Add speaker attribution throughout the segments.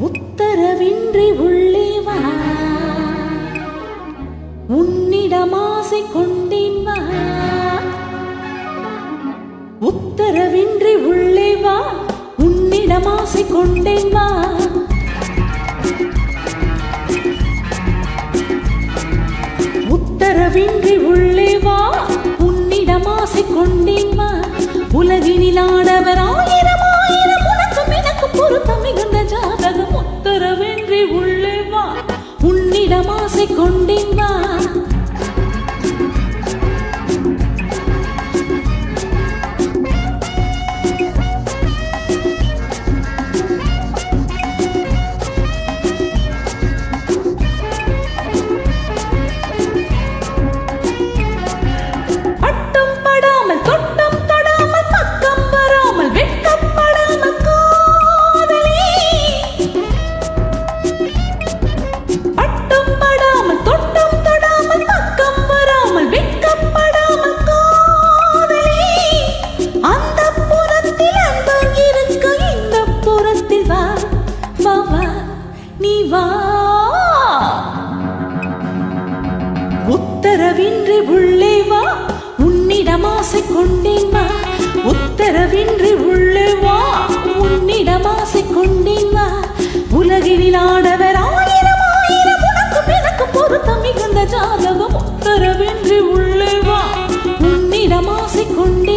Speaker 1: உத்தரவின்றி உள்ளே வா. உன்னிடம் ஆசை கொண்டேன் வா. உத்தரவின்றி உள்ளே வா. உன்னிடம் ஆசை கொண்டேன் வா. உத்தரவின்றி உள்ளே வா. உன்னிடம் ஆசை கொண்டேன் வா. உலகினில் ஆடவர் உத்தரவின்றி உள்ளே வா. உன்னிடம் ஆசை கொண்டேன் வா. உத்தரவின்றி உள்ளே வா. உன்னிடம் ஆசை கொண்டேன் வா. உலகினில் ஆடவர் ஆயிரம் ஆயிரம். உனக்கும் எனக்கும் பொருத்தம் மிகுந்த ஜாதகம். உத்தரவின்றி உள்ளே வா. உன்னிடம் ஆசை கொண்டேன்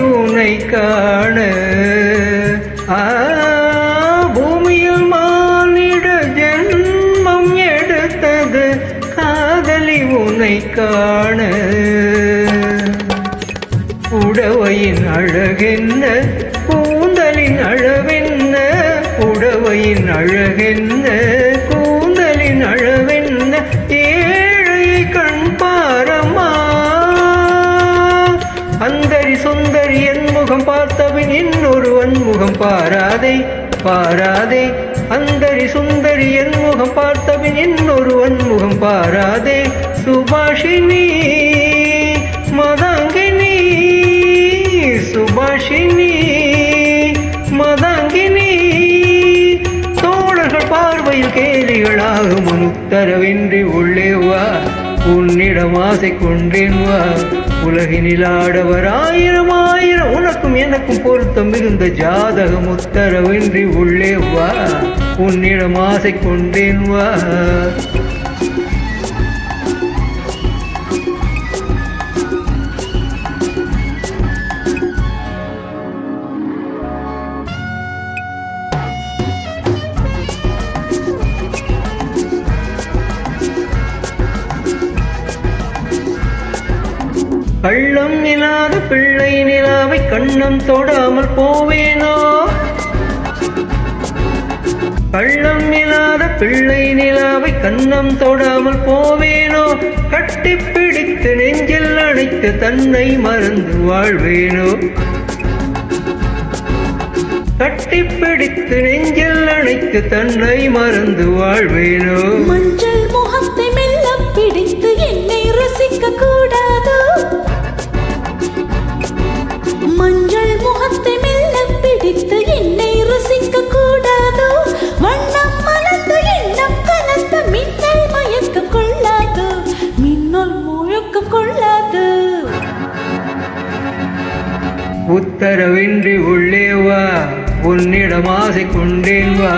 Speaker 2: உனை காண. பூமியில் மானிட ஜென்மம் எடுத்தது காதலி உனை காண. உடவையின் அழகென்ன கூந்தலின் அளவென்ன உடவையின் அழகென்ன. முகம் பார்த்தவன் இன்னொருவன் முகம் பாராதே பாராதே. அந்தரி சுந்தரி என் முகம் பார்த்தவன் இன்னொருவன் முகம் பாராதே. சுபாஷினி மதாங்கினி சுபாஷினி மதாங்கினி தோழர்கள் பார்வையில் கேலிகளாக முனுத்தரவின்றி உள்ளே வா உன்னிடம் ஆசை கொண்டேன் வா. உலகினில் ஆடவர் ஆயிரமா உனக்கும் எனக்கும் பொருத்தம் மிகுந்த ஜாதகம் உத்தரவின்றி உள்ளே வா. உன்னிடம் ஆசை கொண்டேன் வா. கள்ளம் இல்லாத பிள்ளை நிலாவை கண்ணம் தொடாமல் போவேனோ? கள்ளம் இல்லாத பிள்ளை நிலாவை கண்ணம் தொடாமல் போவேனோ? கட்டிப்பிடித்து நெஞ்சில் அணைத்து தன்னை மறந்து வாழ்வேனோ? கட்டிப்பிடித்து நெஞ்சில் அணைத்து தன்னை மறந்து வாழ்வேனோ?
Speaker 1: மஞ்சள் முகத்தை மெல்ல பிடித்து என்னை ரசிக்க கூடாதோ
Speaker 2: உத்தரவின்றி உள்ளே வா. உன்னிடம் ஆசை கொண்டேன் வா.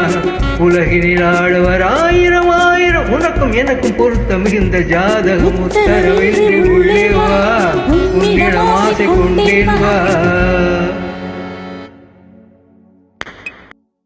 Speaker 2: உலகினில் ஆழ்வர் ஆயிரம் ஆயிரம். உனக்கும் எனக்கும் பொருத்த மிகுந்த ஜாதகம். உத்தரவின்றி உள்ளே வா. உன்னிடம் ஆசை கொண்டேன் வா.